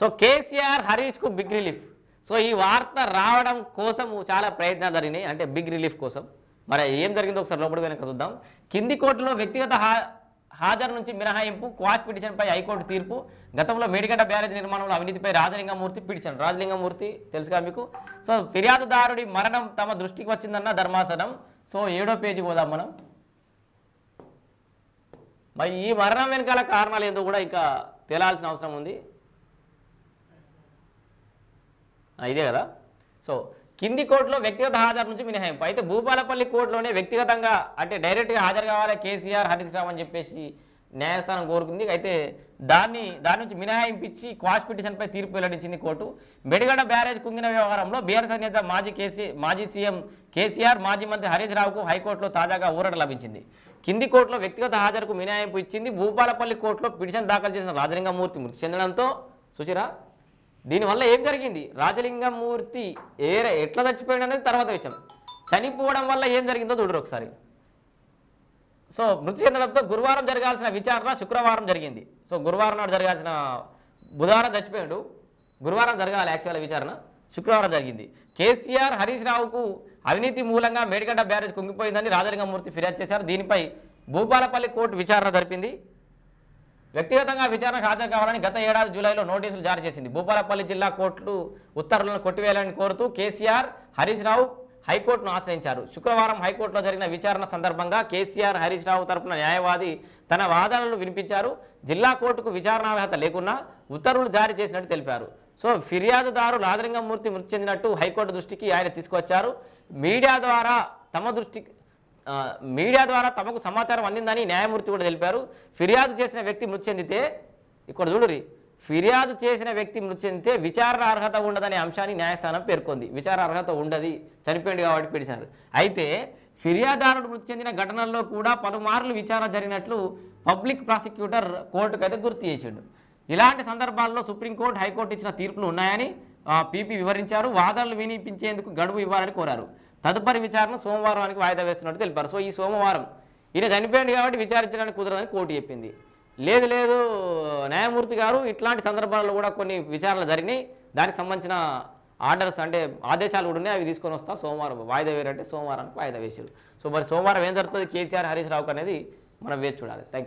So KCR హరీష్కు big relief so ఈ వార్త రావడం కోసం చాలా ప్రయత్నాలు జరిగినాయి. అంటే బిగ్ రిలీఫ్ కోసం. మరి ఏం జరిగిందో ఒకసారి లోపలికి వెనక చూద్దాం. కింది కోర్టులో వ్యక్తిగత హా హాజరు నుంచి మినహాయింపు క్వాష్ పిటిషన్పై హైకోర్టు తీర్పు గతంలో మేడిగడ్డ బ్యారేజ్ నిర్మాణంలో అవినీతిపై రాజలింగమూర్తి పిటిషన్. రాజలింగమూర్తి తెలుసుగా మీకు. సో ఫిర్యాదుదారుడి మరణం తమ దృష్టికి వచ్చిందన్న ధర్మాసనం. సో ఏడో పేజీ పోదాం మనం. మరి ఈ మరణం వెనకాల కారణాలు ఏందో కూడా ఇంకా తేలాల్సిన అవసరం ఉంది. ఇదే కదా? సో కింది కోర్టులో వ్యక్తిగత హాజరు నుంచి మినహాయింపు అయితే భూపాలపల్లి కోర్టులోనే వ్యక్తిగతంగా అంటే డైరెక్ట్గా హాజరు కావాలి కేసీఆర్ హరీష్ రావు అని చెప్పేసి న్యాయస్థానం కోరుకుంది. అయితే దాన్ని దాని నుంచి మినహాయింపించి క్వాష్ పిటిషన్పై తీర్పు వెల్లడించింది కోర్టు. మెడిగడ బ్యారేజ్ కుంగిన వ్యవహారంలో బీఆర్ఎస్ నేత మాజీ కేసీ మాజీ సీఎం కేసీఆర్ మాజీ మంత్రి హరీష్ రావుకు హైకోర్టులో తాజాగా ఊరట లభించింది. కింది కోర్టులో వ్యక్తిగత హాజరుకు మినహాయింపు ఇచ్చింది భూపాలపల్లి కోర్టులో పిటిషన్ దాఖలు చేసిన రాజలింగమూర్తి మృతి చెందడంతో సుచిరా దీనివల్ల ఏం జరిగింది? రాజలింగమూర్తి ఏ ఎట్లా చచ్చిపోయాడు అనేది తర్వాత విషయం. చనిపోవడం వల్ల ఏం జరిగిందో చూడరు ఒకసారి. సో మృతి చెందడంతో గురువారం జరగాల్సిన విచారణ శుక్రవారం జరిగింది. సో గురువారం నాడు జరగాల్సిన బుధవారం చచ్చిపోయాడు. గురువారం జరగాలి యాక్చువల్ విచారణ. శుక్రవారం జరిగింది. కేసీఆర్ హరీష్ రావుకు అవినీతి మూలంగా మేడిగడ్డ బ్యారేజ్ కుంగిపోయిందని రాజలింగమూర్తి ఫిర్యాదు చేశారు. దీనిపై భూపాలపల్లి కోర్టు విచారణ జరిపింది. వ్యక్తిగతంగా విచారణకు హాజరు కావాలని గత ఏడాది జూలైలో నోటీసులు జారీ చేసింది. భూపాలపల్లి జిల్లా కోర్టులు ఉత్తర్వులను కొట్టివేయాలని కోరుతూ కేసీఆర్ హరీష్ రావు హైకోర్టును ఆశ్రయించారు. శుక్రవారం హైకోర్టులో జరిగిన విచారణ సందర్భంగా కేసీఆర్ హరీష్ రావు తరపున న్యాయవాది తన వాదనలు వినిపించారు. జిల్లా కోర్టుకు విచారణ అర్హత లేకున్నా ఉత్తర్వులు జారీ చేసినట్టు తెలిపారు. సో ఫిర్యాదుదారు రాజలింగమూర్తి మృతి చెందినట్టు హైకోర్టు దృష్టికి ఆయన తీసుకొచ్చారు మీడియా ద్వారా తమ దృష్టికి మీడియా ద్వారా తమకు సమాచారం అందిందని న్యాయమూర్తి కూడా తెలిపారు. ఫిర్యాదు చేసిన వ్యక్తి మృతి చెందితే ఇక్కడ చూడురి ఫిర్యాదు చేసిన వ్యక్తి మృతి చెందితే విచారణ అర్హత ఉండదనే అంశాన్ని న్యాయస్థానం పేర్కొంది. విచారణ అర్హత ఉండదు చనిపోయింది కాబట్టి పిలిచారు అయితే ఫిర్యాదారుడు మృతి చెందిన ఘటనల్లో కూడా పలుమార్లు విచారణ జరిగినట్లు పబ్లిక్ ప్రాసిక్యూటర్ కోర్టుకు అయితే గుర్తు చేసిండు. ఇలాంటి సందర్భాల్లో సుప్రీంకోర్టు హైకోర్టు ఇచ్చిన తీర్పులు ఉన్నాయని పీపీ వివరించారు. వాదనలు వినిపించేందుకు గడువు ఇవ్వాలని కోరారు. తదుపరి విచారణ సోమవారానికి వాయిదా వేస్తున్నట్టు తెలిపారు. సో ఈ సోమవారం ఈయన చనిపోయింది కాబట్టి విచారించడానికి కుదరదని కోర్టు చెప్పింది. లేదు లేదు న్యాయమూర్తి గారు ఇట్లాంటి సందర్భాల్లో కూడా కొన్ని విచారణలు జరిగినాయి. దానికి సంబంధించిన ఆర్డర్స్ అంటే ఆదేశాలు కూడా ఉన్నాయి. అవి తీసుకొని వస్తా. సోమవారం వాయిదా వేరంటే సోమవారానికి వాయిదా వేసారు. సో మరి సోమవారం ఏం జరుగుతుంది? కేసీఆర్ హరీష్ రావుకు అనేది మనం వేచి చూడాలి. Thank you